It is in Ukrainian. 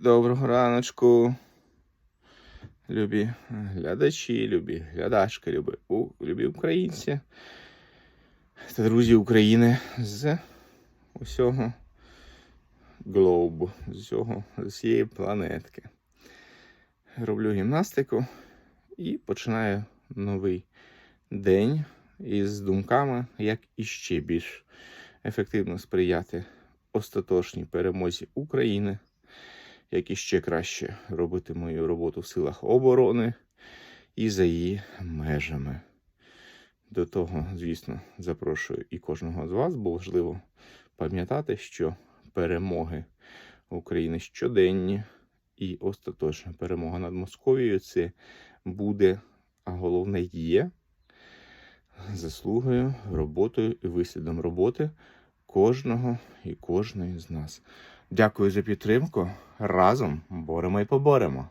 Доброго раночку. Любі глядачі, любі глядачки, любі, у, любі українці та друзі України з усього глобу, з усього, з усієї планетки. Роблю гімнастику і починаю новий день із думками, як іще більш ефективно сприяти остаточній перемозі України, як іще краще робити мою роботу в силах оборони і за її межами. До того, звісно, запрошую і кожного з вас, бо важливо пам'ятати, що перемоги України щоденні і остаточна перемога над Московією це буде, а головне є заслугою, роботою і вислідом роботи кожного і кожної з нас. Дякую за підтримку. Разом боремо і поборемо.